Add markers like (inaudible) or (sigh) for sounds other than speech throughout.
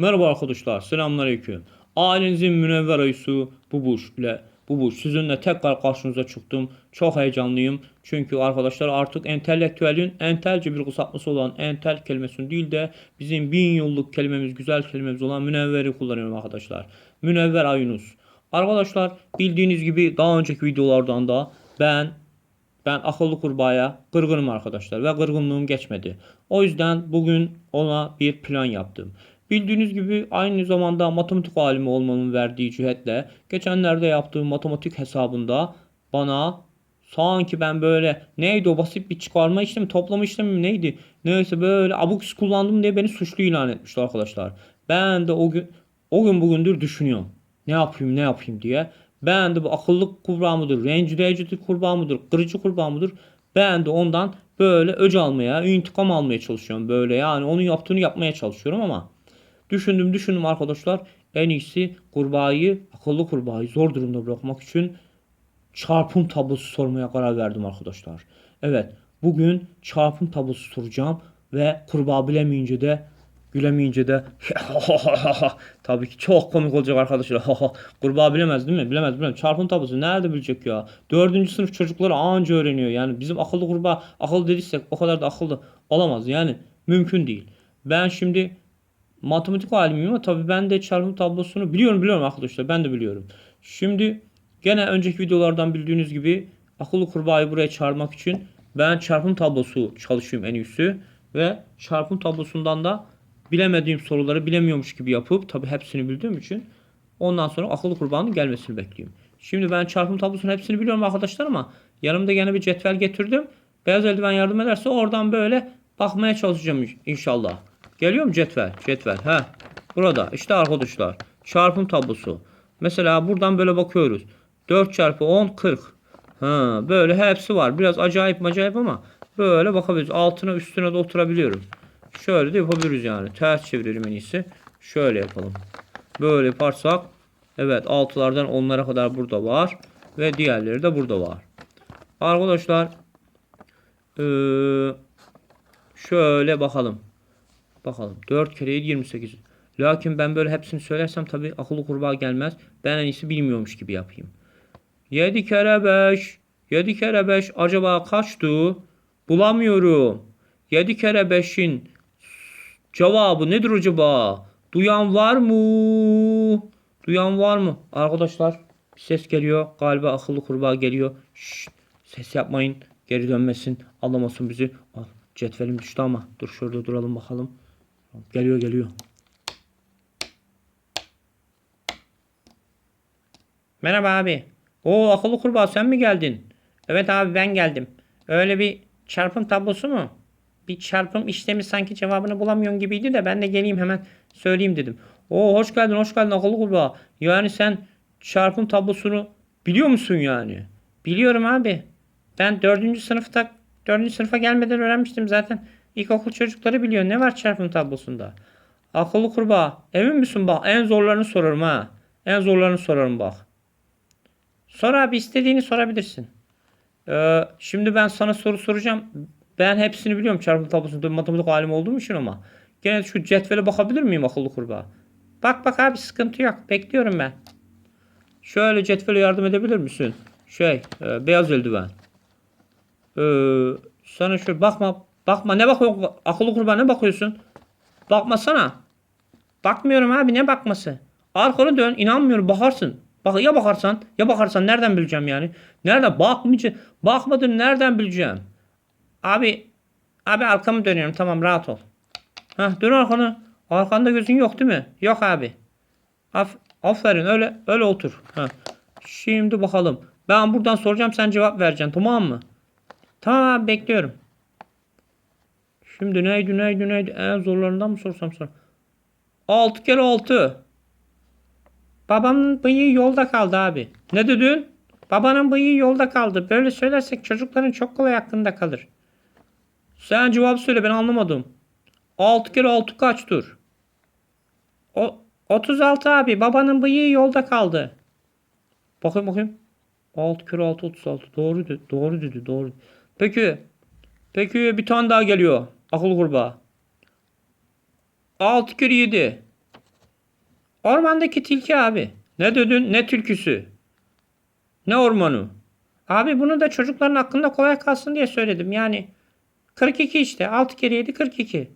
Merhaba arkadaşlar, selamünaleyküm. Ailenizin münevver ayısı Bubuş ile Bubuş sizinle tekrar karşınıza çıktım. Çok heyecanlıyım. Çünkü arkadaşlar artık entelektüelin entelce bir kısaltması olan entel kelimesini değil de bizim bin yıllık kelimemiz, güzel kelimemiz olan münevveri kullanıyorum arkadaşlar. Münevver ayınız. Arkadaşlar bildiğiniz gibi daha önceki videolardan da ben ben akıllı kurbağaya kırgınım arkadaşlar ve kırgınlığım geçmedi. O yüzden bugün ona bir plan yaptım. Bildiğiniz gibi aynı zamanda matematik alimi olmamın verdiği cihetle geçenlerde yaptığım matematik hesabında bana sanki ben böyle neydi o basit bir çıkarma işlemi toplama işlemi mi neydi neyse böyle abuk kullandım diye beni suçlu ilan etmişti arkadaşlar. Ben de o gün o gün bugündür düşünüyorum. Ne yapayım ne yapayım diye. Ben de bu akıllı kurbağa mıdır, rencide edici kurbağa mıdır, kırıcı kurbağa mıdır? Ben de ondan böyle öc almaya, intikam almaya çalışıyorum böyle yani onun yaptığını yapmaya çalışıyorum ama düşündüm düşündüm arkadaşlar en iyisi kurbağayı, akıllı kurbağayı zor durumda bırakmak için çarpım tablosu sormaya karar verdim arkadaşlar. Evet bugün çarpım tablosu soracağım ve kurbağa bilemeyince de gülemeyince de (laughs) tabii ki çok komik olacak arkadaşlar. (laughs) kurbağa bilemez değil mi? Bilemez bilemez. Çarpım tablosu nerede bilecek ya? Dördüncü sınıf çocukları anca öğreniyor. Yani bizim akıllı kurbağa akıllı dediysek o kadar da akıllı olamaz. Yani mümkün değil. Ben şimdi matematik alimiyim ama tabii ben de çarpım tablosunu biliyorum biliyorum arkadaşlar. Ben de biliyorum. Şimdi gene önceki videolardan bildiğiniz gibi akıllı kurbağayı buraya çağırmak için ben çarpım tablosu çalışıyorum en iyisi ve çarpım tablosundan da bilemediğim soruları bilemiyormuş gibi yapıp tabii hepsini bildiğim için ondan sonra akıllı kurbağanın gelmesini bekliyorum. Şimdi ben çarpım tablosunun hepsini biliyorum arkadaşlar ama yanımda gene bir cetvel getirdim. Beyaz eldiven yardım ederse oradan böyle bakmaya çalışacağım inşallah. Geliyor mu cetvel? Cetvel. He. Burada. İşte arkadaşlar. Çarpım tablosu. Mesela buradan böyle bakıyoruz. 4 çarpı 10 40. Ha, böyle hepsi var. Biraz acayip acayip ama böyle bakabiliriz. Altına üstüne de oturabiliyorum. Şöyle de yapabiliriz yani. Ters çevirelim en iyisi. Şöyle yapalım. Böyle yaparsak evet altılardan onlara kadar burada var. Ve diğerleri de burada var. Arkadaşlar şöyle bakalım. Bakalım. 4 kere 7 28. Lakin ben böyle hepsini söylersem tabii akıllı kurbağa gelmez. Ben en iyisi bilmiyormuş gibi yapayım. 7 kere 5. 7 kere 5 acaba kaçtı? Bulamıyorum. 7 kere 5'in cevabı nedir acaba? Duyan var mı? Duyan var mı? Arkadaşlar bir ses geliyor. Galiba akıllı kurbağa geliyor. Şşt, ses yapmayın. Geri dönmesin. Anlamasın bizi. Al, cetvelim düştü ama. Dur şurada duralım bakalım. Geliyor geliyor. Merhaba abi. Oo akıllı kurbağa sen mi geldin? Evet abi ben geldim. Öyle bir çarpım tablosu mu? Bir çarpım işlemi sanki cevabını bulamıyorsun gibiydi de ben de geleyim hemen söyleyeyim dedim. Oo hoş geldin hoş geldin akıllı kurbağa. Yani sen çarpım tablosunu biliyor musun yani? Biliyorum abi. Ben dördüncü sınıfta dördüncü sınıfa gelmeden öğrenmiştim zaten. İlkokul çocukları biliyor. Ne var çarpım tablosunda? Akıllı kurbağa. Emin misin bak? En zorlarını sorarım ha. En zorlarını sorarım bak. Sor abi istediğini sorabilirsin. Ee, şimdi ben sana soru soracağım. Ben hepsini biliyorum çarpım tablosunda matematik alimi olduğum için ama. Gene şu cetvele bakabilir miyim akıllı kurbağa? Bak bak abi sıkıntı yok. Bekliyorum ben. Şöyle cetvele yardım edebilir misin? Şey e, beyaz eldiven. Ee, sana şöyle bakma. Bakma ne bakıyorsun? Akıllı kurbağa ne bakıyorsun? Bakmasana. Bakmıyorum abi ne bakması? Arkanı dön inanmıyorum bakarsın. Bak ya bakarsan ya bakarsan nereden bileceğim yani? Nerede bakmayacağım. Bakmadın nereden bileceğim? Abi abi arkamı dönüyorum tamam rahat ol. Hah dön arkanı. Arkanda gözün yok değil mi? Yok abi. Af aferin öyle öyle otur. Hah. Şimdi bakalım. Ben buradan soracağım sen cevap vereceksin tamam mı? Tamam abi bekliyorum. Şimdi neydi neydi neydi en zorlarından mı sorsam sana? 6 kere 6. Babamın bıyığı yolda kaldı abi. Ne dedin? Babanın bıyığı yolda kaldı. Böyle söylersek çocukların çok kolay aklında kalır. Sen cevap söyle ben anlamadım. 6 kere 6 kaçtır? O 36 abi. Babanın bıyığı yolda kaldı. Bakayım bakayım. 6 kere 6 36. Doğru dedi. Doğru dedi. Doğru. Peki. Peki bir tane daha geliyor. Akıl kurbağa. 6 kere 7. Ormandaki tilki abi. Ne dedin? Ne tilkisi? Ne ormanı? Abi bunu da çocukların hakkında kolay kalsın diye söyledim. Yani 42 işte. 6 kere 7 42.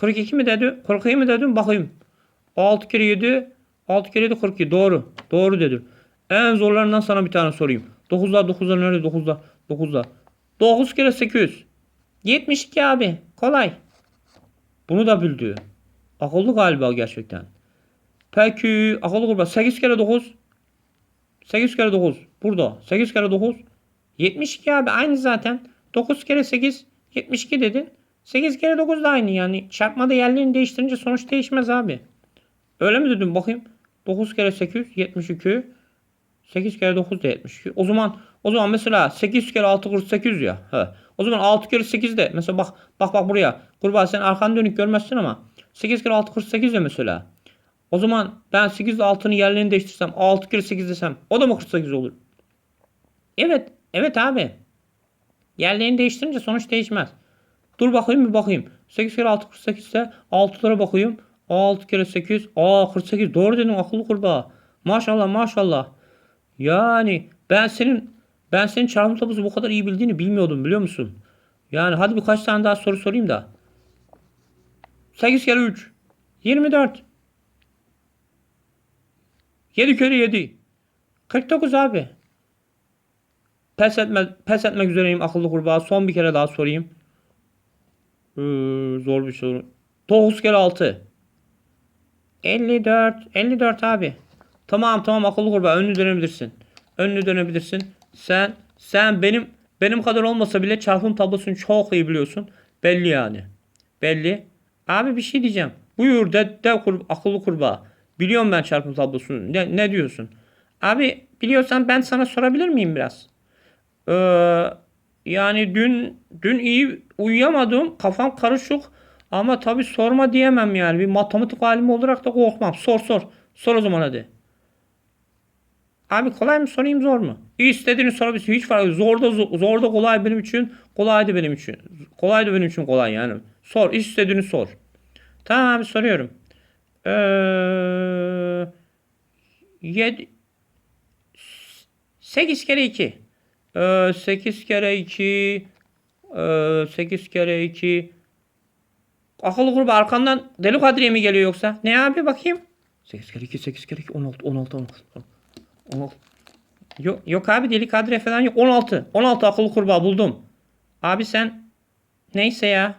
42 mi dedi? 42 mi dedim? Bakayım. 6 kere 7 6 kere 7 42. Doğru. Doğru dedim. En zorlarından sana bir tane sorayım. 9'lar 9'lar nerede? 9'lar 9'lar. 9 kere 800. 72 abi. Kolay. Bunu da bildi. Akıllı galiba gerçekten. Peki akıllı kurban 8 kere 9 8 kere 9 burada. 8 kere 9 72 abi aynı zaten. 9 kere 8 72 dedin 8 kere 9 da aynı yani. Çarpmada yerlerini değiştirince sonuç değişmez abi. Öyle mi dedim? Bakayım. 9 kere 8 72 8 kere 9 da 72 o zaman o zaman mesela 8 kere 6 48 ya. He. O zaman 6 kere 8 de mesela bak bak bak buraya kurbağa sen arkan dönük görmezsin ama 8 kere 6 48 de mesela o zaman ben 8 ile 6'nın yerlerini değiştirsem 6 kere 8 desem o da mı 48 olur? Evet. Evet abi. Yerlerini değiştirince sonuç değişmez. Dur bakayım bir bakayım. 8 kere 6 48 ise 6'lara bakayım. 6 kere 8. Aa 48. Doğru dedin akıllı kurbağa. Maşallah maşallah. Yani ben senin ben senin çarpım tablosu bu kadar iyi bildiğini bilmiyordum biliyor musun? Yani hadi birkaç tane daha soru sorayım da. 8 kere 3. 24. 7 kere 7. 49 abi. Pes, etme, pes etmek üzereyim akıllı kurbağa. Son bir kere daha sorayım. Ee, zor bir soru. 9 kere 6. 54. 54 abi. Tamam tamam akıllı kurbağa. Önünü dönebilirsin. Önünü dönebilirsin. Sen sen benim benim kadar olmasa bile çarpım tablosunu çok iyi biliyorsun. Belli yani. Belli. Abi bir şey diyeceğim. Buyur de, de kur, akıllı kurbağa. Biliyorum ben çarpım tablosunu. Ne, ne diyorsun? Abi biliyorsan ben sana sorabilir miyim biraz? Ee, yani dün dün iyi uyuyamadım. Kafam karışık. Ama tabii sorma diyemem yani. Bir matematik alimi olarak da korkmam. Sor sor. Sor o zaman hadi. Abi kolay mı sorayım zor mu? İstediğini sorabilirsin. Hiç fark yok. Zor da zor da kolay benim için. Kolay da benim için. Kolay da benim için kolay yani. Sor. istediğini sor. Tamam abi soruyorum. Ee, 7 8 kere 2. Ee, 8 kere 2 ee, 8 kere 2 Akıllı grubu arkandan Deli Kadriye mi geliyor yoksa? Ne abi bakayım? 8 kere 2 8 kere 2 16 16 16 16 Yok, yok abi Deli Kadriye falan yok. 16. 16 akıllı kurbağa buldum. Abi sen neyse ya.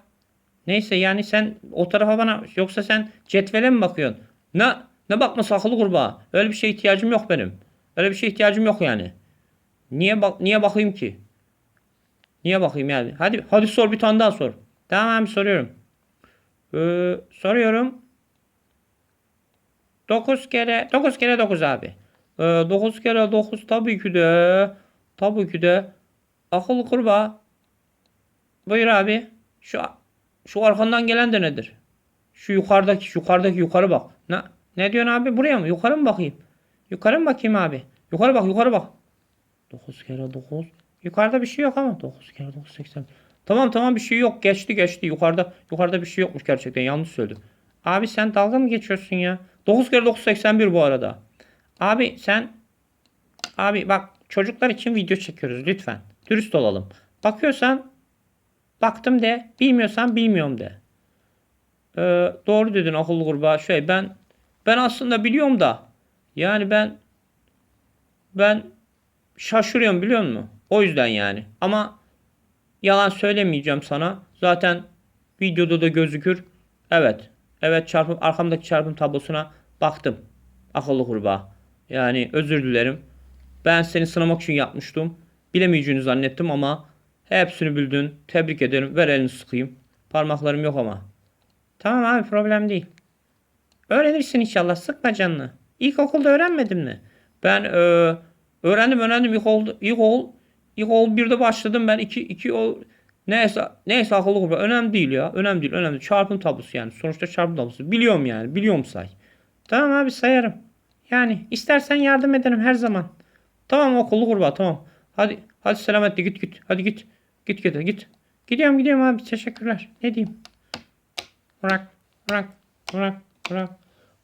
Neyse yani sen o tarafa bana yoksa sen cetvele mi bakıyorsun? Ne ne bakması akıllı kurbağa? Öyle bir şeye ihtiyacım yok benim. Öyle bir şeye ihtiyacım yok yani. Niye bak niye bakayım ki? Niye bakayım yani? Hadi hadi sor bir tane daha sor. Tamam abi soruyorum. Ee, soruyorum. 9 kere 9 kere 9 abi. Ee, 9 kere 9 tabii ki de tabii ki de akıllı kurbağa. Buyur abi. Şu şu arkandan gelen de nedir? Şu yukarıdaki yukarıdaki yukarı bak. Ne ne diyorsun abi? Buraya mı? Yukarı mı bakayım? Yukarı mı bakayım abi? Yukarı bak yukarı bak. 9 kere 9. Yukarıda bir şey yok ama. 9 kere 9 80. Tamam tamam bir şey yok. Geçti geçti. Yukarıda yukarıda bir şey yokmuş gerçekten. Yanlış söyledim. Abi sen dalga mı geçiyorsun ya? 9 kere 9 81 bu arada. Abi sen Abi bak çocuklar için video çekiyoruz lütfen. Dürüst olalım. Bakıyorsan baktım de. Bilmiyorsan bilmiyorum de. Ee, doğru dedin akıllı kurbağa. Şey ben ben aslında biliyorum da yani ben ben şaşırıyorum biliyor musun? O yüzden yani. Ama yalan söylemeyeceğim sana. Zaten videoda da gözükür. Evet. Evet çarpım arkamdaki çarpım tablosuna baktım. Akıllı kurbağa. Yani özür dilerim. Ben seni sınamak için yapmıştım. Bilemeyeceğini zannettim ama hepsini bildin. Tebrik ederim. Ver elini sıkayım. Parmaklarım yok ama. Tamam abi problem değil. Öğrenirsin inşallah. Sıkma canını. İlkokulda öğrenmedin mi? Ben e, öğrendim öğrendim. İlkokul, ilkokul, ilkokul birde başladım. Ben iki, iki o neyse, neyse akıllı kurbağa. Önemli değil ya. Önemli değil. Önemli. Çarpım tablosu yani. Sonuçta çarpım tablosu. Biliyorum yani. Biliyorum say. Tamam abi sayarım. Yani istersen yardım ederim her zaman. Tamam akıllı kurbağa tamam. Hadi hadi selametle git git. Hadi git. Git git git. Gidiyorum gidiyorum abi teşekkürler. Ne diyeyim? Bırak bırak bırak bırak.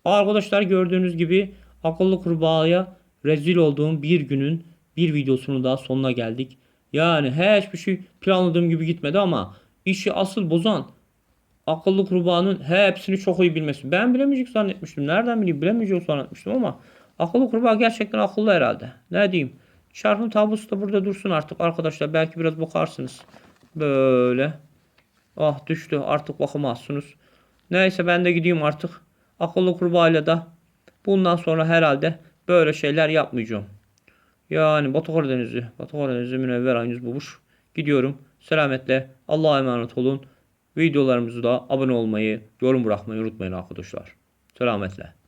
Arkadaşlar gördüğünüz gibi akıllı kurbağaya rezil olduğum bir günün bir videosunun daha sonuna geldik. Yani hiçbir şey planladığım gibi gitmedi ama işi asıl bozan akıllı kurbağanın hepsini çok iyi bilmesi. Ben bilemeyecek zannetmiştim. Nereden bileyim bilemeyecek zannetmiştim ama akıllı kurbağa gerçekten akıllı herhalde. Ne diyeyim? Çarpım tablosu da burada dursun artık arkadaşlar. Belki biraz bakarsınız. Böyle. Ah düştü. Artık bakamazsınız. Neyse ben de gideyim artık. Akıllı kurbağayla da bundan sonra herhalde böyle şeyler yapmayacağım. Yani Batı Karadeniz'i, Batı Karadeniz'i münevver ayınız bulmuş. Gidiyorum. Selametle. Allah'a emanet olun. Videolarımızı da abone olmayı, yorum bırakmayı unutmayın arkadaşlar. Selametle.